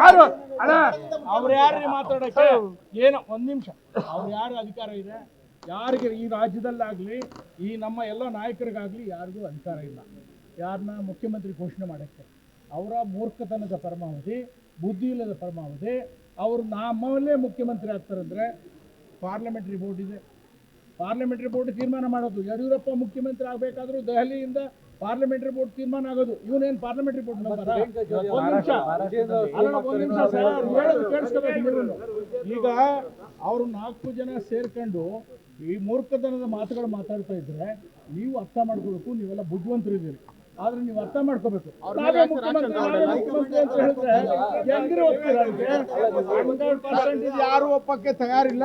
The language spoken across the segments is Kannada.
ಯಾರು? ಅಣ್ಣ. ಅವ್ರು ಯಾರು ಮಾತಾಡಕ್ಕೆ? ಏನು, ಒಂದ್ ನಿಮಿಷ. ಅವ್ರು ಯಾರು ಅಧಿಕಾರ ಇದೆ? ಯಾರಿಗೆ ಈ ರಾಜ್ಯದಲ್ಲಾಗ್ಲಿ, ಈ ನಮ್ಮ ಎಲ್ಲ ನಾಯಕರಿಗಾಗ್ಲಿ ಯಾರಿಗೂ ಅಧಿಕಾರ ಇಲ್ಲ. ಯಾರನ್ನ ಮುಖ್ಯಮಂತ್ರಿ ಘೋಷಣೆ ಮಾಡಕ್ಕೆ? ಅವರ ಮೂರ್ಖತನದ ಪರಮಾವಧಿ, ಬುದ್ಧಿ ಇಲ್ಲದ ಪರಮಾವಧಿ. ಅವರು ನಮ್ಮಲ್ಲೇ ಮುಖ್ಯಮಂತ್ರಿ ಆಗ್ತಾರಂದ್ರೆ ಪಾರ್ಲಿಮೆಂಟ್ರಿ ಬೋರ್ಡ್ ಇದೆ. ಪಾರ್ಲಿಮೆಂಟರಿ ಬೋರ್ಡ್ ತೀರ್ಮಾನ ಮಾಡೋದು. ಯಡಿಯೂರಪ್ಪ ಮುಖ್ಯಮಂತ್ರಿ ಆಗಬೇಕಾದ್ರೂ ದೆಹಲಿಯಿಂದ ಪಾರ್ಲಿಮೆಂಟರಿ ಬೋರ್ಡ್ ತೀರ್ಮಾನ ಆಗೋದು. ಇವನೇನು ಪಾರ್ಲಿಮೆಂಟರಿ ಬೋರ್ಡ್. ಈಗ ಅವ್ರು ನಾಲ್ಕು ಜನ ಸೇರ್ಕೊಂಡು ಈ ಮೂರ್ಖತನದ ಮಾತುಗಳು ಮಾತಾಡ್ತಾ ಇದ್ರೆ ನೀವು ಅರ್ಥ ಮಾಡ್ಕೋಬೇಕು ನೀವೆಲ್ಲ ಬುದ್ಧಿವಂತರಿದ್ದೀರಿ. ಆದ್ರೆ ನೀವು ಅರ್ಥ ಮಾಡ್ಕೋಬೇಕು ನಾವೇ ಮುಖ್ಯಮಂತ್ರಿ ನಾವೇ ಮುಖ್ಯಮಂತ್ರಿ ಅಂತ ಹೇಳಿದ್ರೆ ಹೆಂಗ್ರಿ ಹೋಗ್ತೀರಾ ಅದಕ್ಕೆ? 100% ಇದು ಯಾರು ಒಪ್ಪಕ್ಕೆ ತಯಾರಿಲ್ಲ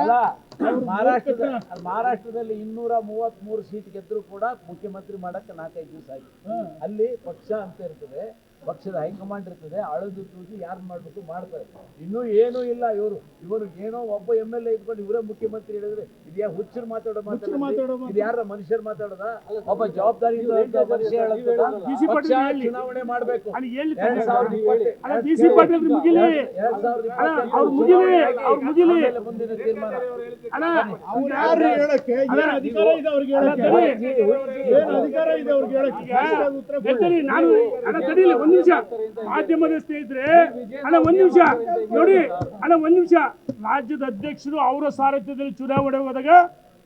ಮಹಾರಾಷ್ಟ್ರದ ಮಹಾರಾಷ್ಟ್ರದಲ್ಲಿ ಇನ್ನೂರ ಮೂವತ್ತ್ ಮೂರು ಸೀಟ್ ಗೆದ್ರು ಕೂಡ ಮುಖ್ಯಮಂತ್ರಿ ಮಾಡಕ್ಕೆ ನಾಲ್ಕೈದು ದಿವಸ ಆಯ್ತು ಅಲ್ಲಿ ಪಕ್ಷ ಅಂತ ಇರ್ತದೆ ಪಕ್ಷದ ಹೈಕಮಾಂಡ್ ಇರ್ತದೆ ಅಳದು ತೂಗಿ ಯಾರು ಮಾಡ್ಬೇಕು ಮಾಡ್ತಾರೆ. ಇನ್ನೂ ಏನೂ ಇಲ್ಲ ಇವರು. ಇವರು ಏನೋ ಒಬ್ಬ ಎಂ ಎಲ್ ಎ ಇದ್ಕೊಂಡು ಇವರೇ ಮುಖ್ಯಮಂತ್ರಿ ಹೇಳಿದ್ರೆ ಇದ್ಯಾ ಹುಚ್ಚರು ಮಾತಾಡೋ ಹುಚ್ಚರು ಮಾತಾಡೋ ಮಾತಾಡೋದು ಇದು ಯಾರ ಮನುಷ್ಯರು ಮಾತಾಡೋದ? ಒಬ್ಬ ಜವಾಬ್ದಾರಿ ಚುನಾವಣೆ ಮಾಡ್ಬೇಕು. ಎರಡ್ ಸಾವಿರದ ಇಪ್ಪತ್ತೆಂಟು- ಬಿ ಸಿ ಪಾಟೀಲ್ ಮುಗಿಲಿ. ಎರಡ್ ಸಾವಿರದ ಅಲ್ಲ, ಇಪ್ಪತ್ತೆಂಟು ಅವ್ರು ಮುಗಿಲಿ, ಅವ್ರು ಮುಗಿಲಿ. ಆಮೇಲೆ ಮುಂದಿನ ತೀರ್ಮಾನ. ಹೇಳಕ್ಕೆ? ಅಧಿಕಾರ ಇದೆ ಅವ್ರಿಗೆ ಹೇಳಕ್ಕೆ? ಅಧಿಕಾರ ಇದೆ ಅವ್ರಿಗೆ ಹೇಳಕ್ಕೆ? ಸರಿಯಾದ ಉತ್ತರ ನಾನು ಅಣ್ಣ ತಡೀಲಿ ಒಂದ್ ನಿಮಿಷ. ಮಾಧ್ಯಮದ ಸ್ನೇಹಿತರೆ ಅಣ್ಣ ಒಂದ್ ನಿಮಿಷ. ನೋಡಿ ಅಣ್ಣ ಒಂದ್ ನಿಮಿಷ. ರಾಜ್ಯದ ಅಧ್ಯಕ್ಷರು ಅವರ ಸಾರಥ್ಯದಲ್ಲಿ ಚುನಾವಣೆ ಹೋದಾಗ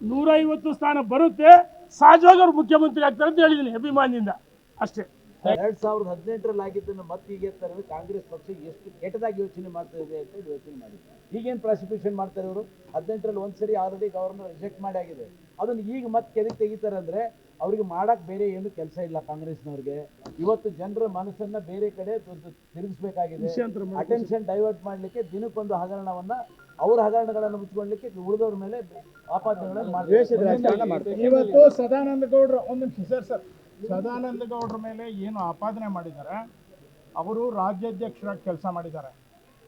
ನೂರ ಐವತ್ತು ಸ್ಥಾನ ಬರುತ್ತೆ. ಸಹಜವಾಗಿ ಅವ್ರು ಮುಖ್ಯಮಂತ್ರಿ ಆಗ್ತಾರೆ ಅಂತ ಹೇಳಿದ್ದೀನಿ ಅಭಿಮಾನಿಯಿಂದ ಅಷ್ಟೇ. ಎರಡ್ ಸಾವಿರದ ಹದಿನೆಂಟರಲ್ಲಿ ಆಗಿದ್ದನ್ನು ಮತ್ತೆ ಈಗ ಎತ್ತಾರೆ ಕಾಂಗ್ರೆಸ್ ಪಕ್ಷ ಎಷ್ಟು ಕೆಟ್ಟದಾಗಿ ಯೋಚನೆ ಮಾಡ್ತಾ ಇದೆ ಅಂತ ಯೋಚನೆ ಮಾಡಿ ಈಗೇನು ಪ್ರಾಸಿಕ್ಯೂಷನ್ ಮಾಡ್ತಾರೆ ಇವರು? ಹದಿನೆಂಟರಲ್ಲಿ ಒಂದ್ಸರಿ ಆಲ್ರೆಡಿ ಗವರ್ನರ್ ರಿಜೆಕ್ಟ್ ಮಾಡಿ ಆಗಿದೆ. ಅದನ್ನು ಈಗ ಮತ್ತೆ ಕೆದಕ್ ತೆಗಿತಾರೆ ಅಂದ್ರೆ ಅವ್ರಿಗೆ ಮಾಡಕ್ ಬೇರೆ ಏನು ಕೆಲಸ ಇಲ್ಲ ಕಾಂಗ್ರೆಸ್ನವ್ರಿಗೆ. ಇವತ್ತು ಜನರ ಮನಸ್ಸನ್ನ ಬೇರೆ ಕಡೆ ತಿರುಗಿಸಬೇಕಾಗಿದೆ. ಅಟೆನ್ಷನ್ ಡೈವರ್ಟ್ ಮಾಡ್ಲಿಕ್ಕೆ ದಿನಕ್ಕೊಂದು ಹಗರಣವನ್ನ ಅವ್ರ ಹಗರಣಗಳನ್ನು ಮುಚ್ಕೊಳ್ಲಿಕ್ಕೆ ಉಳಿದವ್ರ ಮೇಲೆ ಆಪಾದನೆಗಳನ್ನು ಮಾಡ್ತಾರೆ. ಇವತ್ತು ಸದಾನಂದ ಗೌಡ್ರ ಒಂದು ನಿಮಿಷ ಸರ್ ಸರ್. ಸದಾನಂದ ಗೌಡ್ರ ಮೇಲೆ ಏನು ಆಪಾದನೆ ಮಾಡಿದ್ದಾರೆ ಅವರು ರಾಜ್ಯಾಧ್ಯಕ್ಷರಾಗಿ ಕೆಲಸ ಮಾಡಿದ್ದಾರೆ.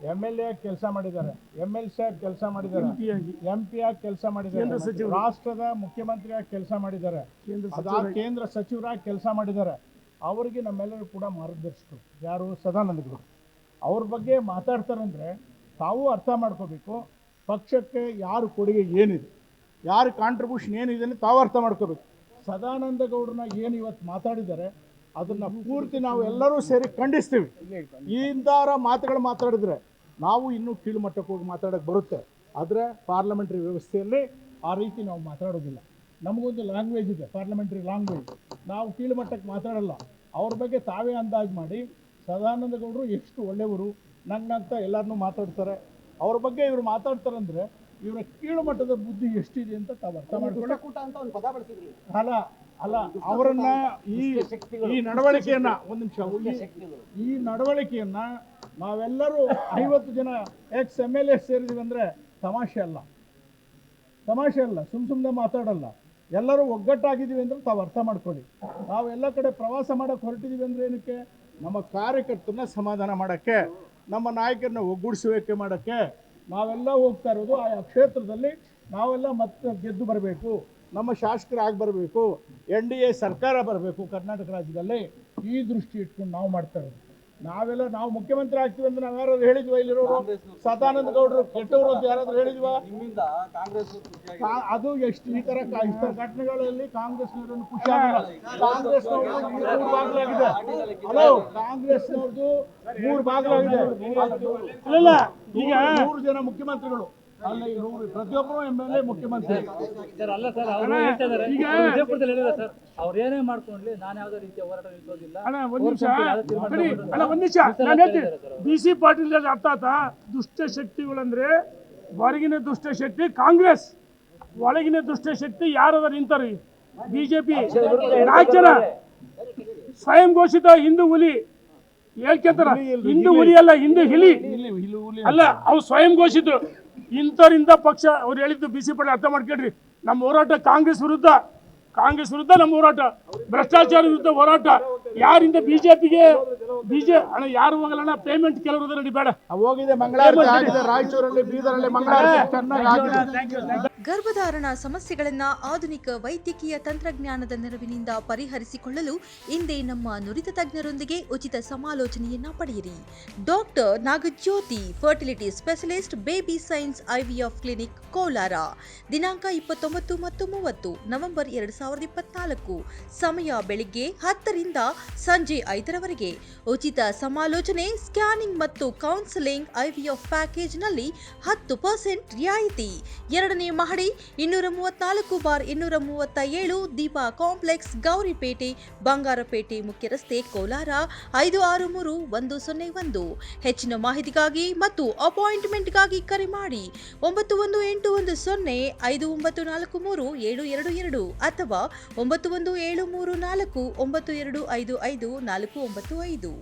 ಎಂ ಎಲ್ ಎ ಕೆಲಸ ಮಾಡಿದ್ದಾರೆ. ಎಂ ಎಲ್ ಸಿ ಆಗಿ ಕೆಲಸ ಮಾಡಿದ್ದಾರೆ. ಎಂ ಪಿ ಆಗಿ. ಕೆಲಸ ಮಾಡಿದ್ದಾರೆ. ರಾಷ್ಟ್ರದ ಮುಖ್ಯಮಂತ್ರಿಯಾಗಿ ಕೆಲಸ ಮಾಡಿದ್ದಾರೆ. ಕೇಂದ್ರ ಸಚಿವರಾಗಿ. ಕೆಲಸ ಮಾಡಿದ್ದಾರೆ. ಅವರಿಗೆ ನಮ್ಮೆಲ್ಲರೂ ಕೂಡ ಮಾರ್ಗದರ್ಶಕರು. ಯಾರು? ಸದಾನಂದ ಗೌಡ್ರು ಅವ್ರ ಬಗ್ಗೆ ಮಾತಾಡ್ತಾರಂದ್ರೆ ತಾವು ಅರ್ಥ ಮಾಡ್ಕೋಬೇಕು. ಪಕ್ಷಕ್ಕೆ ಯಾರು ಕೊಡುಗೆ ಏನಿದೆ? ಯಾರು ಕಾಂಟ್ರಿಬ್ಯೂಷನ್ ಏನಿದೆ ಅಂತ ತಾವು ಅರ್ಥ ಮಾಡ್ಕೋಬೇಕು. ಸದಾನಂದ ಗೌಡರನ್ನ ಏನು ಇವತ್ತು ಮಾತಾಡಿದ್ದಾರೆ ಅದನ್ನು ಪೂರ್ತಿ ನಾವು ಎಲ್ಲರೂ ಸೇರಿ ಖಂಡಿಸ್ತೀವಿ. ಈ ಮಾತುಗಳು ಮಾತಾಡಿದ್ರೆ ನಾವು ಇನ್ನೂ ಕೀಳುಮಟ್ಟಕ್ಕೆ ಹೋಗಿ ಮಾತಾಡೋಕ್ಕೆ ಬರುತ್ತೆ. ಆದರೆ ಪಾರ್ಲಮೆಂಟ್ರಿ ವ್ಯವಸ್ಥೆಯಲ್ಲಿ ಆ ರೀತಿ ನಾವು ಮಾತಾಡೋದಿಲ್ಲ. ನಮಗೊಂದು ಲ್ಯಾಂಗ್ವೇಜ್ ಇದೆ ಪಾರ್ಲಿಮೆಂಟ್ರಿ ಲ್ಯಾಂಗ್ವೇಜ್ ನಾವು ಕೀಳುಮಟ್ಟಕ್ಕೆ ಮಾತಾಡಲ್ಲ. ಅವ್ರ ಬಗ್ಗೆ ತಾವೇ ಅಂದಾಜು ಮಾಡಿ. ಸದಾನಂದಗೌಡರು ಎಷ್ಟು ಒಳ್ಳೆಯವರು ನಂಗಂತ ಎಲ್ಲರನ್ನೂ ಮಾತಾಡ್ತಾರೆ. ಅವ್ರ ಬಗ್ಗೆ ಇವರು ಮಾತಾಡ್ತಾರಂದ್ರೆ ಇವರ ಕೀಳುಮಟ್ಟದ ಬುದ್ಧಿ ಎಷ್ಟಿದೆ ಅಂತ ತಾವು ಅರ್ಥ ಮಾಡ್ಕೊಳ್ಳಿ. ಅಲ್ಲ ಅಲ್ಲ ಅವರನ್ನ ಈ ಈ ನಡವಳಿಕೆಯನ್ನ ಒಂದು ನಿಮಿಷ ಈ- ಈ ನಡವಳಿಕೆಯನ್ನ ನಾವೆಲ್ಲರೂ ಐವತ್ತು ಜನ ಎಕ್ಸ್ ಎಂ ಎಲ್ ಎ ಸೇರಿದೀವಿ ಅಂದ್ರೆ ತಮಾಷೆ ಅಲ್ಲ. ತಮಾಷೆ ಅಲ್ಲ ಸುಮ್ ಸುಮ್ಮನೆ ಮಾತಾಡಲ್ಲ. ಎಲ್ಲರೂ ಒಗ್ಗಟ್ಟಾಗಿದ್ದೀವಿ ಅಂದ್ರೆ ತಾವು ಅರ್ಥ ಮಾಡ್ಕೊಳ್ಳಿ. ನಾವು ಎಲ್ಲ ಕಡೆ ಪ್ರವಾಸ ಮಾಡಕ್ಕೆ ಹೊರಟಿದ್ದೀವಿ ಅಂದ್ರೆ ಏನಕ್ಕೆ? ನಮ್ಮ ಕಾರ್ಯಕರ್ತರನ್ನ ಸಮಾಧಾನ ಮಾಡೋಕ್ಕೆ ನಮ್ಮ ನಾಯಕರನ್ನ ಒಗ್ಗೂಡಿಸುವಿಕೆ ಮಾಡೋಕ್ಕೆ ನಾವೆಲ್ಲ ಹೋಗ್ತಾ ಇರೋದು ಆ ಕ್ಷೇತ್ರದಲ್ಲಿ ನಾವೆಲ್ಲ ಮತ್ತೆ ಗೆದ್ದು ಬರಬೇಕು. ನಮ್ಮ ಶಾಸಕರಾಗಿ ಬರಬೇಕು ಎನ್ ಡಿ ಎ ಸರ್ಕಾರ ಬರಬೇಕು ಕರ್ನಾಟಕ ರಾಜ್ಯದಲ್ಲಿ ಈ ದೃಷ್ಟಿ ಇಟ್ಕೊಂಡು ನಾವು ಮಾಡ್ತಾ ಇರೋದು ನಾವೆಲ್ಲ ನಾವು ಮುಖ್ಯಮಂತ್ರಿ ಆಗ್ತೀವಿ ಅಂತ ನಾವು ಯಾರಾದ್ರು ಹೇಳಿದ್ವಾ ಇಲ್ಲಿರೋರು ಸದಾನಂದ ಗೌಡರು ಕೆಟ್ಟವರು ಅಂತ ಯಾರಾದ್ರೂ ಹೇಳಿದ್ವ ಅದು ಎಷ್ಟು ಈ ತರ ಕ- ಈ ತರ ಘಟನೆಗಳಲ್ಲಿ ಕಾಂಗ್ರೆಸ್ನವರನ್ನು ಖುಷಿ ಆಗಲ್ಲ ಕಾಂಗ್ರೆಸ್ನವ್ರದ್ದು ಮೂರು ಭಾಗ ಹಲೋ ಕಾಂಗ್ರೆಸ್ನವ್ರದ್ದು ಮೂರು ಈಗ ಮೂರು ಜನ ಮುಖ್ಯಮಂತ್ರಿಗಳು ಅಲ್ಲ ನೂರು ಪ್ರತಿಯೊಬ್ಬರು ಎಂ ಎಲ್ ಎ ಮುಖ್ಯಮಂತ್ರಿ. ಸರ್ ಅಲ್ಲ ಸರ್ ಅವರು ಹೇಳ್ತಾ ಇದಾರೆ. ಈಗ- ಅವ್ರು ವಿಜಯಪುರದಲ್ಲಿ ಹೇಳಿದ್ರೆ ಸರ್. ಅವ್ರು ಏನೇ ಮಾಡ್ಕೊಂಡ್ಲಿ ನಾನು ಯಾವುದೇ ರೀತಿಯ ಹೋರಾಟ ನಿಲ್ಸೋದಿಲ್ಲ ಅಣ್ಣ ಒಂದ್ ನಿಮಿಷ. ಸರಿ ಅಣ್ಣ ಒಂದ್ ನಿಮಿಷ. ನಾನು ಹೇಳ್ತೀನಿ. ಬಿ ಸಿ ಪಾಟೀಲ್ ಅರ್ಥಾತ ಅರ್ಥ ಆತಾ ದುಷ್ಟ ಶಕ್ತಿಗಳಂದ್ರೆ ಹೊರಗಿನ ದುಷ್ಟ ಶಕ್ತಿ ಕಾಂಗ್ರೆಸ್. ಒಳಗಿನ ದುಷ್ಟ ಶಕ್ತಿ ಯಾರದ ನಿಂತಾರಿ? ಬಿಜೆಪಿ ರಾಜ್ಯನ ಜನ ಸ್ವಯಂ ಘೋಷಿತ ಹಿಂದೂ ಹುಲಿ. ಹೇಳ್ಕೊಂತಾರ? ಹಿಂದೂ ಹುಲಿ ಅಲ್ಲ ಹಿಂದೂ ಹಿಲಿ ಅಲ್ಲ ಅವ್ರು ಸ್ವಯಂ ಘೋಷಿತರು. ಇಂಥವ್ರಿಂದ ಪಕ್ಷ ಅವ್ರು ಹೇಳಿದ್ದು ಬಿ ಸಿ ಪಾಟೀಲ್ ಅರ್ಥ ಮಾಡ್ಕೊಳ್ರಿ ನಮ್ಮ ಹೋರಾಟ ಕಾಂಗ್ರೆಸ್ ವಿರುದ್ಧ. ಕಾಂಗ್ರೆಸ್ ವಿರುದ್ಧ ನಮ್ಮ ಹೋರಾಟ. ಭ್ರಷ್ಟಾಚಾರ ವಿರುದ್ಧ ಹೋರಾಟ. ಯಾರಿಂದ ಬಿಜೆಪಿಗೆ ಬಿಜೆ ಅಣ್ಣ ಯಾರು ಹೋಗಲ್ಲ ಪೇಮೆಂಟ್ ಕೆಲವರು ಬೇಡ. ಹೋಗಿದೆ ಆಗಿದೆ ರಾಯಚೂರಲ್ಲಿ ಬೀದರಲ್ಲಿ ಆಗಿದೆ. ಗರ್ಭಧಾರಣ ಸಮಸ್ಯೆಗಳನ್ನು ಆಧುನಿಕ ವೈದ್ಯಕೀಯ ತಂತ್ರಜ್ಞಾನದ ನೆರವಿನಿಂದ ಪರಿಹರಿಸಿಕೊಳ್ಳಲು ಇಂದೇ ನಮ್ಮ ನುರಿತ ತಜ್ಞರೊಂದಿಗೆ ಉಚಿತ ಸಮಾಲೋಚನೆಯನ್ನ ಪಡೆಯಿರಿ. Doctor Nagajyothi, fertility specialist, baby science IVF clinic, Kolar. ದಿನಾಂಕ ಇಪ್ಪತ್ತೊಂಬತ್ತು ಮತ್ತು ಮೂವತ್ತು, ನವೆಂಬರ್ ಎರಡು ಸಾವಿರದ ಇಪ್ಪತ್ನಾಲ್ಕು. ಸಮಯ ಬೆಳಿಗ್ಗೆ ಹತ್ತರಿಂದ ಸಂಜೆ ಐದರವರೆಗೆ. ಉಚಿತ ಸಮಾಲೋಚನೆ, ಸ್ಕ್ಯಾನಿಂಗ್ ಮತ್ತು ಕೌನ್ಸೆಲಿಂಗ್ ಐವಿಎಫ್ ಪ್ಯಾಕೇಜ್ನಲ್ಲಿ ಹತ್ತು ಪರ್ಸೆಂಟ್ ರಿಯಾಯಿತಿ. ಎರಡನೇ ಮಹಡಿ ಇನ್ನೂರ ಮೂವತ್ನಾಲ್ಕು ಬಾರ್ ಇನ್ನೂರ ಮೂವತ್ತ ಏಳು ದೀಪಾ ಕಾಂಪ್ಲೆಕ್ಸ್, ಗೌರಿಪೇಟೆ, ಬಂಗಾರಪೇಟೆ ಮುಖ್ಯ ರಸ್ತೆ ಕೋಲಾರ, ಐದು ಆರು ಮೂರು ಒಂದು ಸೊನ್ನೆ ಒಂದು. ಹೆಚ್ಚಿನ ಮಾಹಿತಿಗಾಗಿ ಮತ್ತು ಅಪಾಯಿಂಟ್ಮೆಂಟ್ಗಾಗಿ ಕರೆ ಮಾಡಿ ಒಂಬತ್ತು ಒಂದು ಎಂಟು ಒಂದು ಸೊನ್ನೆ ಐದು ಒಂಬತ್ತು ನಾಲ್ಕು ಮೂರು ಏಳು ಎರಡು ಎರಡು ಅಥವಾ ಒಂಬತ್ತು ಒಂದು ಏಳು ಮೂರು ನಾಲ್ಕು ಒಂಬತ್ತು ಎರಡು ಐದು ಐದು ನಾಲ್ಕು ಒಂಬತ್ತು ಐದು.